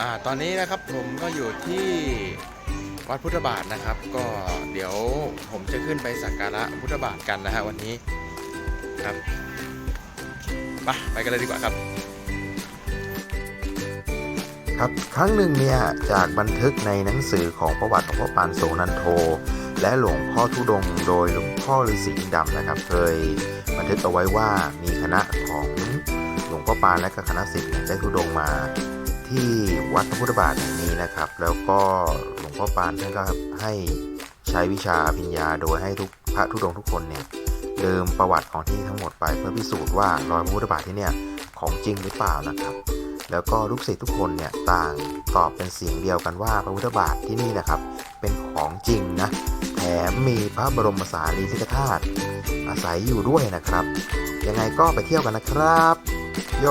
อ่าตอนนี้นะครับผมก็อยู่ที่วัดพุทธบาทนะครับ ก็เดี๋ยวผมจะขึ้นไปสักการะพุทธบาทกันนะฮะวันนี้ครับไปไปกันเลยดีกว่าครับ ครับครั้งหนึ่งเนี่ยจากบันทึกในหนังสือของประวัติหลวงพ่อปานโสนันโท และหลวงพ่อทุดง โดยหลวงพ่อฤาษีดำนะครับ เคยบันทึกเอาไว้ว่ามีคณะของหลวงพ่อปานและก็คณะศิษย์ได้ทุดงมา ที่วัดพระพุทธบาทแห่งนี้นะครับ แล้วก็หลวงพ่อปานท่านก็ให้ใช้วิชาอภิญญาโดยให้ทุกพระทุดงทุกคนเนี่ยลืมประวัติของที่ทั้งหมดไปเพื่อพิสูจน์ว่ารอยพระพุทธบาทที่เนี่ยของจริงหรือเปล่านะครับ แล้วก็ลูกศิษย์ทุกคนเนี่ยต่างตอบเป็นเสียงเดียวกันว่าพระพุทธบาทที่นี่นะครับ เป็นของจริงนะแถมมีพระบรมสารีริกธาตุอาศัยอยู่ด้วยนะครับ ยังไงก็ไปเที่ยวกันนะครับ โย